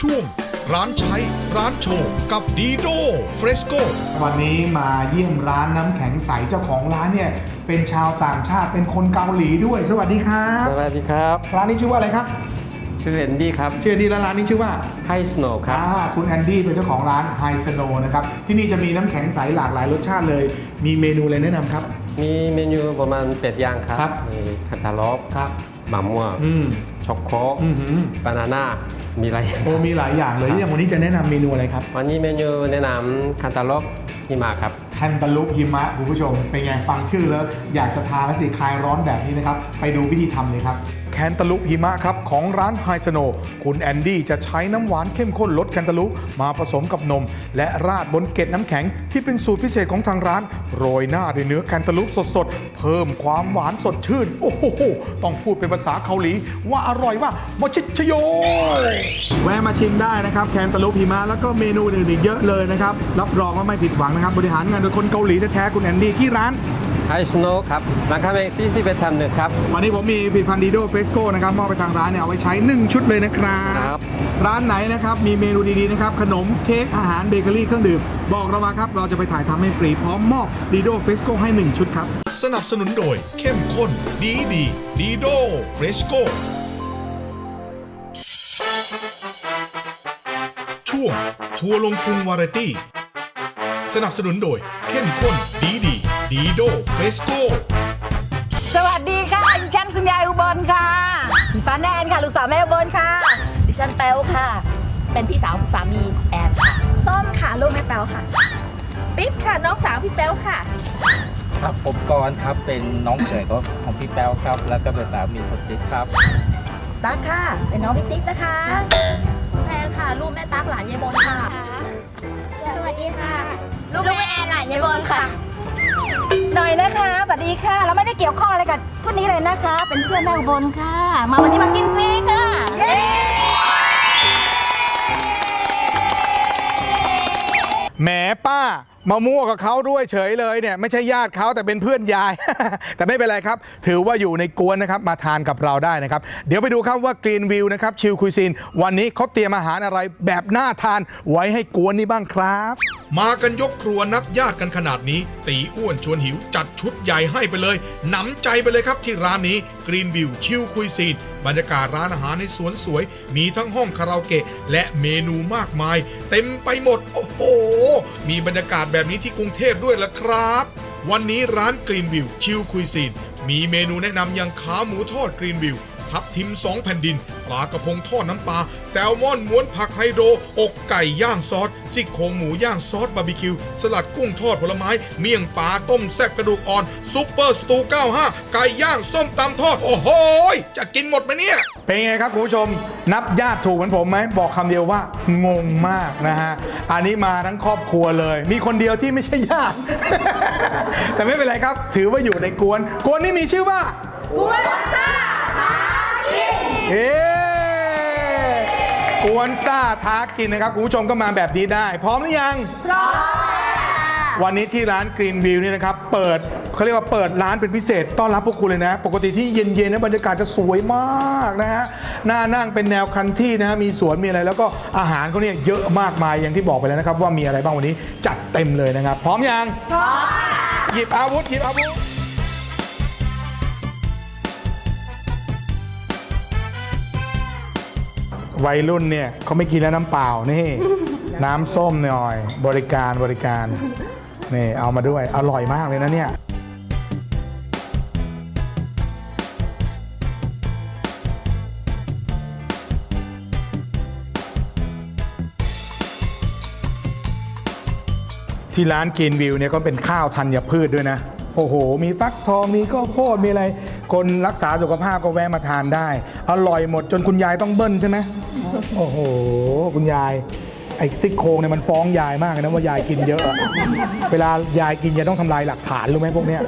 ช่วง ร้านใช้ ร้านโชว์กับดีโดเฟรสโกวันนี้มาเยี่ยมร้านน้ำแข็งใสเจ้าของร้านเนี่ย เป็นชาวต่างชาติเป็นคนเกาหลีด้วย สวัสดีครับ สวัสดีครับ ร้านนี้ชื่อว่าอะไรครับ ชื่อแอนดี้ครับ ชื่อดีแล้วร้านนี้ชื่อว่าไฮสโนว์ครับอ่าคุณแอนดี้เป็นเจ้าของร้านไฮสโนนะครับ ที่นี่จะมีน้ำแข็งใสหลากหลายรสชาติเลย มีเมนูอะไรแนะนำครับ มีเมนูประมาณเป็ดย่างครับครับ มีคันตาล็อกครับมะม่วงอืม ช็อกโกอือหือบานาน่ามีอะไรโอ้มีหลายอย่างเลยอย่างวันนี้จะแนะนำเมนูอะไรครับ วันนี้เมนูแนะนำคันตาล็อกหิมะครับแคนตาลูปหิมะคุณผู้ชม เป็นไงฟังชื่อแล้วอยากจะทานและสิคลายร้อนแบบนี้นะครับ ไปดูวิธีทำเลยครับ แคนตาลูปหิมะครับของร้านไฮสโนคุณแอนดี้จะใช้น้ำหวานเข้มข้นรสแคนตาลูปมาผสมกับนม และราดบนเกล็ดน้ำแข็งที่เป็นสูตรพิเศษของทางร้าน โรยหน้าด้วยเนื้อแคนตาลูปสดๆ เพิ่มความหวานสดชื่น โอ้โหต้องพูดเป็นภาษาเกาหลี ว่าอร่อยว่ามชิชโย แวะมาชิมได้นะครับแคนตาลูปหิมะแล้วก็เมนูอื่นๆอีกเยอะเลยนะครับรับรองว่าไม่ผิดหวังนะครับบริหารงานโดยคนเกาหลีแท้ๆคุณแอนดี้ที่ร้าน ไฮสโนว์ครับราคาเมกซี่สิบเอ็ดทำหนึ่งครับ วันนี้ผมมีผลิตภัณฑ์ดีโดเฟสโก้นะครับมอบไปทางร้านเนี่ยเอาไว้ใช้ 1 ชุดเลยนะครับครับ ร้านไหนนะครับ มีเมนูดีๆนะครับ ขนมเค้กอาหารเบเกอรี่เครื่องดื่ม บอกเรามาครับ เราจะไปถ่ายทำให้ฟรีพร้อมมอบดีโดเฟสโก้ให้ 1 ชุดครับ สนับสนุนโดยเข้มข้นดีดีดีโดเฟรชโกช่วงทัวร์ลงพุงวาไรตี้ สนับสนุนโดยเข้มข้นดีดี ดีโดเฟรชโกสวัสดีค่ะดิฉันคุณยายอุบลค่ะดิฉันแอนค่ะ ลูกสาวแม่อุบลค่ะ ดิฉันแป๊วค่ะ เป็นพี่สาวสามีแอนค่ะส้มค่ะลูกแม่แป๋วค่ะ ติ๊บค่ะน้องสาวพี่แป๋วค่ะ ครับผมกรณ์ครับเป็นน้องเขยของพี่แป๊วครับ แล้วก็เป็นสามีคนติ๊กครับ ตั๊กค่ะ เป็นน้องพี่ติ๊กนะคะ แพนค่ะ ลูกแม่ตั๊กหลานยายบนค่ะ สวัสดีค่ะ ลูกแม่แอนหลานยายบนค่ะ หน่อยนะคะสวัสดีค่ะ เราไม่ได้เกี่ยวข้องอะไรกับชุดนี้เลยนะคะ เป็นเพื่อนแม่อุบลค่ะ มาวันนี้มากินฟรีค่ะแหมป้ามามั่วกับเขาด้วยเฉยเลยเนี่ย ไม่ใช่ญาติเขาแต่เป็นเพื่อนยาย แต่ไม่เป็นไรครับ ถือว่าอยู่ในกวนนะครับมาทานกับเราได้นะครับ เดี๋ยวไปดูครับว่ากรีนวิวนะครับชิลคุยซีนวันนี้เขาเตรียมอาหารอะไรแบบน่าทานไว้ให้กวนนี้บ้างครับ มากันยกครัวนับญาติกันขนาดนี้ ตีอ้วนชวนหิวจัดชุดใหญ่ให้ไปเลยหนำใจไปเลยครับที่ร้านนี้กรีนวิวชิลคุยซีนบรรยากาศร้านอาหารในสวนสวย มีทั้งห้องคาราโอเกะ และเมนูมากมาย เต็มไปหมด โอ้โห มีบรรยากาศแบบนี้ที่กรุงเทพด้วยล่ะครับ วันนี้ร้านกรีนวิวชิลคุยซีนมีเมนูแนะนำอย่างขาหมูทอดกรีนวิวทับทิมสองแผ่นดิน ลากระพงทอดน้ำปลาแซลมอนม้วนผักไฮโดรอกไก่ย่างซอสซี่โครงหมูย่างซอสบาร์บีคิว สลัดกุ้งทอดผลไม้ เมี่ยงปลาต้มแซ่บกระดูกอ่อนซุปเปอร์สตู 95 ไก่ย่างส้มตำทอด โอ้โหยจะกินหมดไหมเนี่ย เป็นไงครับคุณผู้ชม นับญาติถูกเหมือนผมไหมบอกคำเดียวว่างงมากนะฮะอันนี้มาทั้งครอบครัวเลย มีคนเดียวที่ไม่ใช่ญาติ แต่ไม่เป็นไรครับ ถือว่าอยู่ในกวน กวนนี้มีชื่อว่ากวนซ่าท้ากินเอ๊ กวนซ่าท้ากินนะครับคุณผู้ชมก็มาแบบนี้ได้ พร้อมหรือยัง พร้อมวันนี้ที่ร้านกรีนวิวนี่นะครับ เปิดเขาเรียกว่าเปิดร้านเป็นพิเศษต้อนรับพวกคุณเลยนะ ปกติที่เย็นๆนะบรรยากาศจะสวยมากนะฮะน่านั่งเป็นแนวคันที่นะฮะมีสวนมีอะไรแล้วก็อาหารเขาเนี่ยเยอะมากมายอย่างที่บอกไปแล้วนะครับ ว่ามีอะไรบ้างวันนี้จัดเต็มเลยนะครับ พร้อมยังพร้อมหยิบอาวุธหยิบอาวุธ วัยรุ่นเนี่ยเขาไม่กินแล้วน้ำเปล่านี่ น้ำส้มหน่อย บริการบริการนี่เอามาด้วยอร่อยมากเลยนะเนี่ย ที่ร้านกินวิวเนี่ยก็เป็นข้าวธัญพืชด้วยนะ โอ้โห มีฟักทองมีข้าวโพดมีอะไร คนรักษาสุขภาพก็แวะมาทานได้ อร่อยหมดจนคุณยายต้องเบิ้ลใช่ไหมโอ้โห คุณยายไอ้ซี่โครงเนี่ยมันฟ้องยายมากเลยนะว่ายายกินเยอะอะเวลายายกินยายต้องทำลายหลักฐานรู้ไหมพวกเนี้ย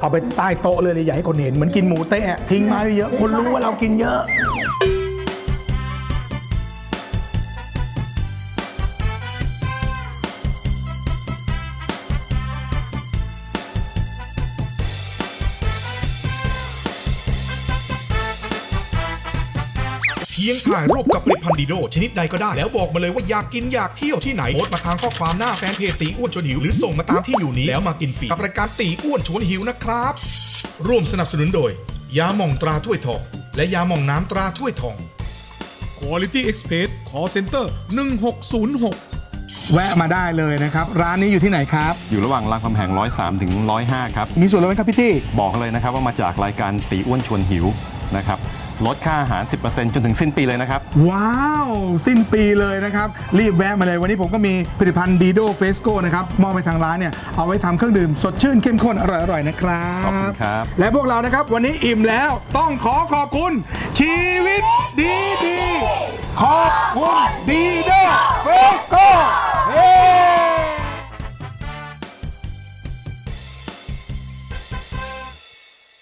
เอาไปใต้โต๊ะเลยเลยอย่าให้คนเห็นเหมือนกินหมูเตะทิ้งไม้ไว้เยอะคนรู้ว่าเรากินเยอะ พียงถ่ายรูปกับผลิตภัณฑ์ดีโดชนิดใดก็ได้ แล้วบอกมาเลยว่าอยากกินอยากเที่ยวที่ไหนโพสต์มาทางข้อความหน้าแฟนเพจตีอ้วนชวนหิวหรือส่งมาตามที่อยู่นี้แล้วมากินฟรีกับรายการตีอ้วนชวนหิวนะครับ ร่วมสนับสนุนโดย ยาหม่องตราถ้วยทอง และยาหม่องน้ำตราถ้วยทอง Quality Express Call Center 1606 แวะมาได้เลยนะครับ ร้านนี้อยู่ที่ไหนครับ อยู่ระหว่างรามคำแหง103 ถึง 105 ครับ มีส่วนลดไหมครับพี่ตี้ บอกเลยนะครับว่ามาจากรายการตีอ้วนชวนหิวนะครับ ลดค่าอาหาร 10%จนถึงสิ้นปีเลยนะครับ ว้าว สิ้นปีเลยนะครับ รีบแวะมาเลย วันนี้ผมก็มีผลิตภัณฑ์ดีโดเฟสโกนะครับ มอบไปทางร้านเนี่ย เอาไว้ทำเครื่องดื่ม สดชื่นเข้มข้น อร่อยๆ นะครับ ขอบคุณครับ และพวกเรานะครับ วันนี้อิ่มแล้วต้องขอขอบคุณ ชีวิตดีดีๆขอบคุณ